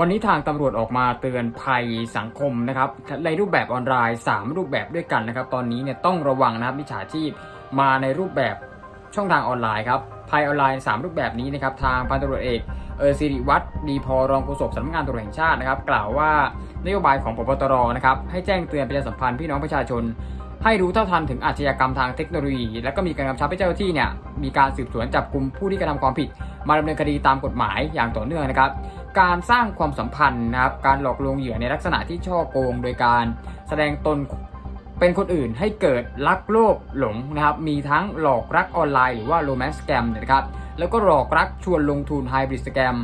วันนี้ทางตำรวจออกมาเตือนภัยสังคมนะครับในรูปแบบออนไลน์ 3 รูปแบบด้วยกันนะครับ ตอนนี้เนี่ยต้องระวังนะครับมิจฉาชีพมาในรูปแบบช่องทางออนไลน์ครับภัยออนไลน์ 3 รูปแบบนี้นะครับทางพันตำรวจเอกเออสิริวัตรดีพอรองโฆษกสำนักงานตำรวจแห่งชาตินะครับ กล่าวว่านโยบายของพบตรนะครับให้แจ้งเตือนประชาสัมพันธ์พี่น้องประชาชน ให้รู้เท่าทันถึงอาชญากรรมทางเทคโนโลยี และก็มีการกำชับให้เจ้าหน้าที่เนี่ย มีการสืบสวนจับกลุ่มผู้ที่กระทำความผิด มาดำเนินคดีตามกฎหมายอย่างต่อเนื่องนะครับ การสร้างความสัมพันธ์นะครับ การหลอกลวงเหยื่อในลักษณะที่ช่อโกง โดยการแสดงตนเป็นคนอื่นให้เกิดรักโลภหลงนะครับ มีทั้งหลอกรักออนไลน์หรือว่าโรแมนต์สแกมนะครับ แล้วก็หลอกรักชวนลงทุนไฮบริดสแกม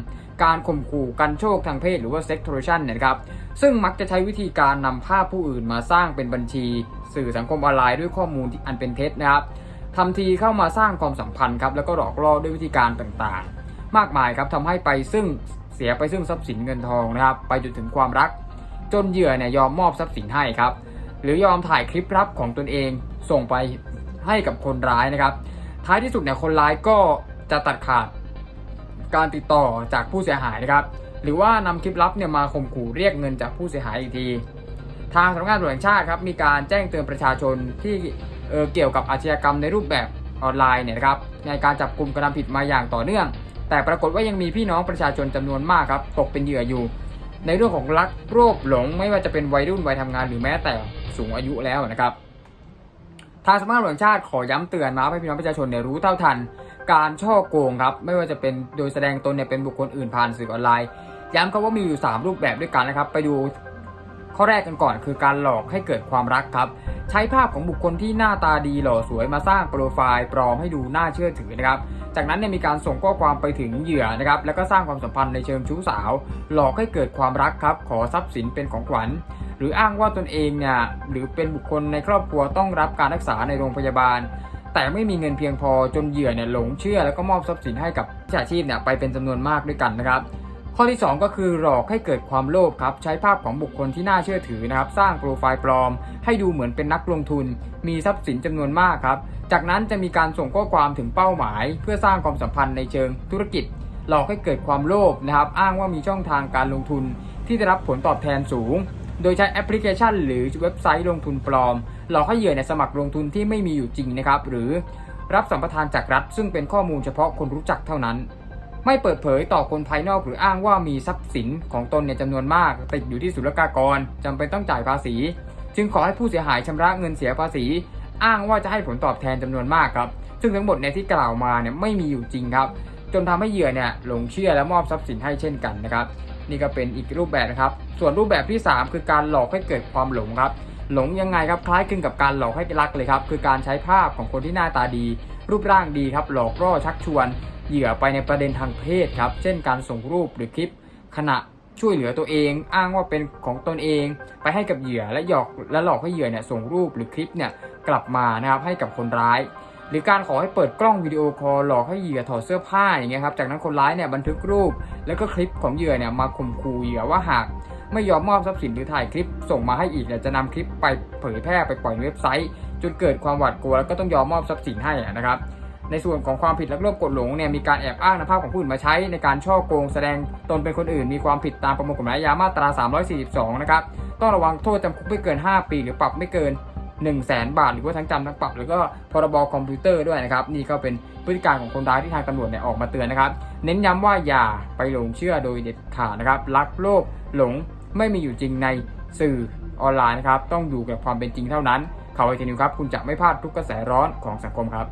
การข่มขู่กันโชคทางเพศหรือว่าเซ็ก t ท r ชันเนี่ยนะครับ ซึ่งมักจะใช้วิธีการนำภาพผู้อื่นมาสร้างเป็นบัญชี สื่อสังคมออนไลน์ด้วยข้อมูลที่อันเป็นเท็จนะครับ ทำทีเข้ามาสร้างความสัมพันธ์ครับแล้วก็หลอกล่อด้วยวิธีการต่างๆ มากมายครับทำให้ไปซึ่งเสียไปซึ่งทรัพย์สินเงินทองนะครับไปจนถึงความรัก จนเหยื่อเนี่ยยอมมอบทรัพย์สินให้ครับหรือยอมถ่ายคลิปลับของตนเองส่งไปให้กับคนร้ายนะครับ ท้ายที่สุดเนี่ยคนร้ายก็จะตัดขาดการติดต่อจากผู้เสียหายนะครับ หรือว่านำคลิปลับเนี่ยมาข่มขู่เรียกเงินจากผู้เสียหายอีกที ทางสำนักงานตำรวจแห่งชาติครับมีการแจ้งเตือนประชาชนที่ เออเกี่ยวกับอาชญากรรมในรูปแบบออนไลน์เนี่ยนะครับในการจับกลุ่มกระทำผิดมาอย่างต่อเนื่อง แต่ปรากฏว่ายังมีพี่น้องประชาชนจำนวนมากครับตกเป็นเหยื่ออยู่ ในเรื่องของลักโรคหลง ไม่ว่าจะเป็นวัยรุ่นวัยทำงานหรือแม้แต่สูงอายุแล้วนะครับทางสำนักงานตำรวจแห่งชาติขอย้ำเตือนมาให้พี่น้องประชาชนเนี่ยรู้เท่าทัน การช่อโกงครับไม่ว่าจะเป็นโดยแสดงตนเนี่ยเป็นบุคคลอื่นผ่านสื่อออนไลน์ ย้ำครับว่ามีอยู่ 3 รูปแบบด้วยกันนะครับ ไปดู ข้อแรกกันก่อนคือการหลอกให้เกิดความรักครับ ใช้ภาพของบุคคลที่หน้าตาดีหล่อสวยมาสร้างโปรไฟล์ปลอมให้ดูน่าเชื่อถือนะครับ จากนั้นเนี่ยมีการส่งข้อความไปถึงเหยื่อนะครับ แล้วก็สร้างความสัมพันธ์ในเชิงชู้สาว หลอกให้เกิดความรักครับ ขอทรัพย์สินเป็นของขวัญ หรืออ้างว่าตนเองเนี่ยหรือเป็นบุคคลในครอบครัวต้องรับการรักษาในโรงพยาบาล แต่ไม่มีเงินเพียงพอจนเหยื่อเนี่ยหลงเชื่อแล้วก็มอบทรัพย์สินให้กับมิจฉาชีพเนี่ยไปเป็นจำนวนมากด้วยกันนะครับ ข้อที่ 2 ก็คือหลอกให้เกิดความโลภครับ ใช้ภาพของบุคคลที่น่าเชื่อถือนะครับ สร้างโปรไฟล์ปลอม ให้ดูเหมือนเป็นนักลงทุน มีทรัพย์สินจำนวนมากครับ จากนั้นจะมีการส่งข้อความถึงเป้าหมาย เพื่อสร้างความสัมพันธ์ในเชิงธุรกิจ หลอกให้เกิดความโลภนะครับ อ้างว่ามีช่องทางการลงทุน ที่ได้รับผลตอบแทนสูง โดยใช้แอปพลิเคชัน หรือเว็บไซต์ลงทุนปลอม หลอกให้เหยื่อในสมัครลงทุนที่ไม่มีอยู่จริงนะครับ หรือรับสัมปทานจากรัฐ ซึ่งเป็นข้อมูลเฉพาะคนรู้จักเท่านั้น ไม่เปิดเผยต่อคนภายนอกหรืออ้างว่ามีทรัพย์สินของตนเนี่ยจำนวนมากติดอยู่ที่ศุลกากรจำเป็นต้องจ่ายภาษี จึงขอให้ผู้เสียหายชำระเงินเสียภาษี อ้างว่าจะให้ผลตอบแทนจำนวนมากครับ ซึ่งทั้งหมดเนี่ยที่กล่าวมาเนี่ยไม่มีอยู่จริงครับ จนทำให้เหยื่อเนี่ยหลงเชื่อและมอบทรัพย์สินให้เช่นกันนะครับนี่ก็เป็นอีกรูปแบบนะครับ ส่วนรูปแบบที่ 3 คือการหลอกให้เกิดความหลงครับ หลงยังไงครับคล้ายคลึงกับการหลอกให้รักเลยครับ คือการใช้ภาพของคนที่หน้าตาดี รูปร่างดีครับ หลอกล่อชักชวน เหยื่อไปในประเด็นทางเพศครับ เช่นการส่งรูปหรือคลิปขณะช่วยเหลือตัวเอง อ้างว่าเป็นของตนเอง ไปให้กับเหยื่อและหยอกและหลอกให้เหยื่อเนี่ยส่งรูปหรือคลิปเนี่ยกลับมานะครับให้กับคนร้าย หรือการขอให้เปิดกล้องวิดีโอคอลหลอกให้เหยื่อถอดเสื้อผ้าอย่างเงี้ยครับจากนั้นคนร้ายเนี่ยบันทึกรูป แล้วก็คลิปของเหยื่อเนี่ยมาข่มขู่เหยื่อว่าหากไม่ยอมมอบทรัพย์สินหรือถ่ายคลิปส่งมาให้อีกเนี่ยจะนำคลิปไปเผยแพร่ไปปล่อยในเว็บไซต์จนเกิดความหวาดกลัวแล้วก็ต้องยอมมอบทรัพย์สินให้นะครับ ในส่วนของความผิดลักลอบกดหลงเนี่ยมีการแอบอ้างนำภาพของผู้อื่นมาใช้ในการช่อโกงแสดงตนเป็นคนอื่น มีความผิดตามประมวลกฎหมายอาญามาตรา 342 นะครับต้องระวังโทษจำคุกไม่เกิน 5 ปี หรือปรับไม่เกิน 1 0 0 0 0แสนบาท หรือว่าทั้งจำทั้งปรับหรือก็พรบคอมพิวเตอร์ด้วยนะครับ นี่ก็เป็นพฤติการของคนร้ายที่ทางตำรวจเนี่ยออกมาเตือนนะครับ เน้นย้ำว่าอย่าไปหลงเชื่อโดยเด็ดขาดนะครับรักโลภหลงไม่มีอยู่จริงในสื่อออนไลน์นะครับต้องอยู่กับความเป็นจริงเท่านั้นข่าวไอทีนิวครับ คุณจะไม่พลาดทุกกระแสร้อนของสังคมครับ